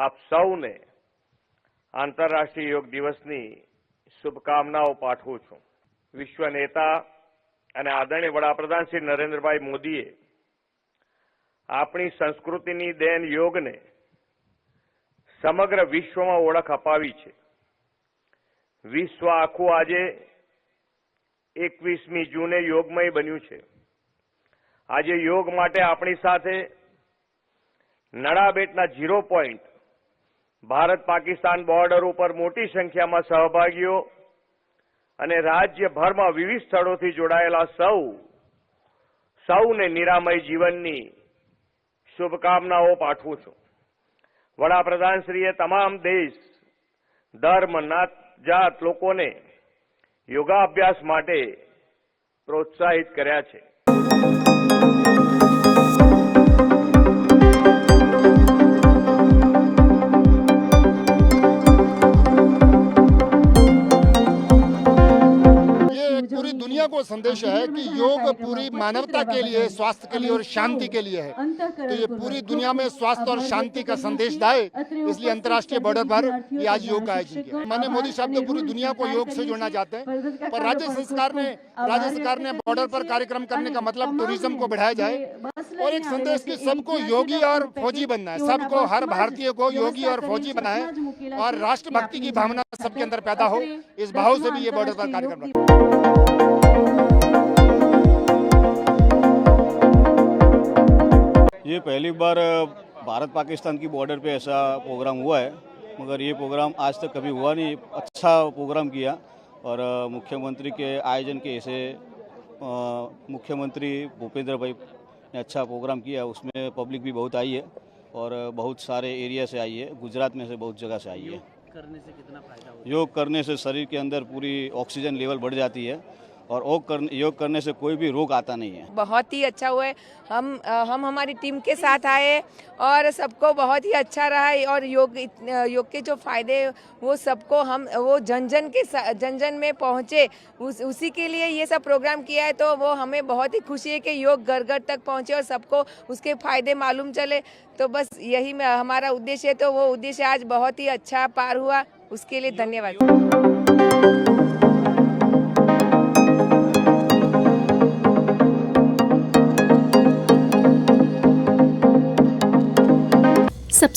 આપ સૌને આંતરરાષ્ટ્રીય યોગ દિવસની શુભકામનાઓ પાઠવું છું. વિશ્વ નેતા અને આદરણીય વડાપ્રધાન શ્રી નરેન્દ્રભાઈ મોદીએ આપણી સંસ્કૃતિની દેન યોગને સમગ્ર વિશ્વમાં ઓળખ અપાવી છે. વિશ્વ આખું આજે એકવીસમી જૂને યોગમય બન્યું છે. આજે યોગ માટે આપણી સાથે નડાબેટના zero point Bharat Pakistan border ઉપર મોટી સંખ્યામાં સહભાગીઓ અને રાજ્યભરમાં વિવિધ સ્થળોથી જોડાયેલા સૌ, સૌને નિરામય જીવનની શુભકામનાઓ પાઠવું છું. વડાપ્રધાનશ્રીએ તમામ દેશ, ધર્મ, નાત, જાત લોકોને યોગાભ્યાસ માટે પ્રોત્સાહિત કર્યા છે. दुनिया को संदेश है कि योग पूरी मानवता के लिए स्वास्थ्य के लिए और शांति के लिए है। तो ये पूरी दुनिया में स्वास्थ्य और शांति का संदेश दाए। इसलिए अंतर्राष्ट्रीय बॉर्डर पर ये आज योग का आयोजन किया। माननीय मोदी साहब तो पूरी दुनिया को योग से जोड़ना चाहते हैं। पर राज्य सरकार ने राज्य सरकार ने बॉर्डर पर कार्यक्रम करने का मतलब टूरिज़्म को बढ़ाया जाए और एक संदेश की सबको योगी और फौजी बनना है। सबको हर भारतीय को योगी और फौजी बनाए और राष्ट्रभक्ति की भावना सबके अंदर पैदा हो। इस भाव से भी ये बॉर्डर पर कार्यक्रम रखा ये पहली बार भारत पाकिस्तान की बॉर्डर पे ऐसा प्रोग्राम हुआ है मगर ये प्रोग्राम आज तक कभी हुआ नहीं। अच्छा प्रोग्राम किया और मुख्यमंत्री के आयोजन के ऐसे मुख्यमंत्री भूपेंद्र भाई ने अच्छा प्रोग्राम किया। उसमें पब्लिक भी बहुत आई है और बहुत सारे एरिया से आई है। गुजरात में से बहुत जगह से आई है। करने से कितना फ़ायदा योग करने से शरीर के अंदर पूरी ऑक्सीजन लेवल बढ़ जाती है। और योग करने योग करने से कोई भी रोग आता नहीं है। बहुत ही अच्छा हुआ है। हम हम हमारी टीम के साथ आए और सबको बहुत ही अच्छा रहा है और योग योग के जो फ़ायदे वो सबको हम वो जन जन के जन जन में पहुँचे। उस उसी के लिए ये सब प्रोग्राम किया है तो वो हमें बहुत ही खुशी है कि योग घर घर तक पहुँचे और सबको उसके फ़ायदे मालूम चले। तो बस यही हमारा उद्देश्य है तो वो उद्देश्य आज बहुत ही अच्छा पार हुआ। उसके लिए धन्यवाद।